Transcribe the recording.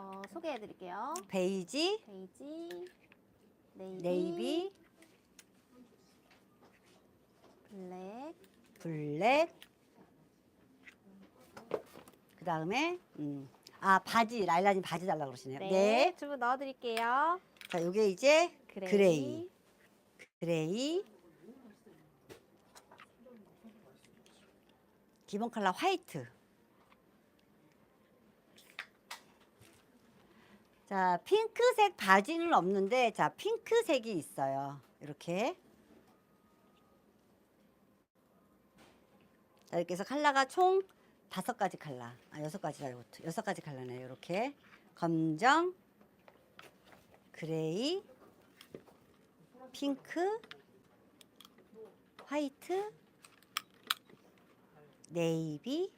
어, 소개해 드릴게요. 베이지, 베이지, 네이비, 네이비, 블랙, 블랙. 그 다음에 음. 아 바지 라일라님 바지 달라 고 그러시네요. 네, 네. 주문 넣어 드릴게요. 자, 요게 이제 그레이, 그레이. 그레이. 기본 컬러 화이트. 자, 핑크색 바지는 없는데 자, 핑크색이 있어요. 이렇게. 자, 이렇게 해서 컬러가 총 다섯 가지 컬러. 아, 여섯 가지다 이것도. 여섯 가지 컬러네요. 이렇게. 검정, 그레이, 핑크, 화이트, 네이비,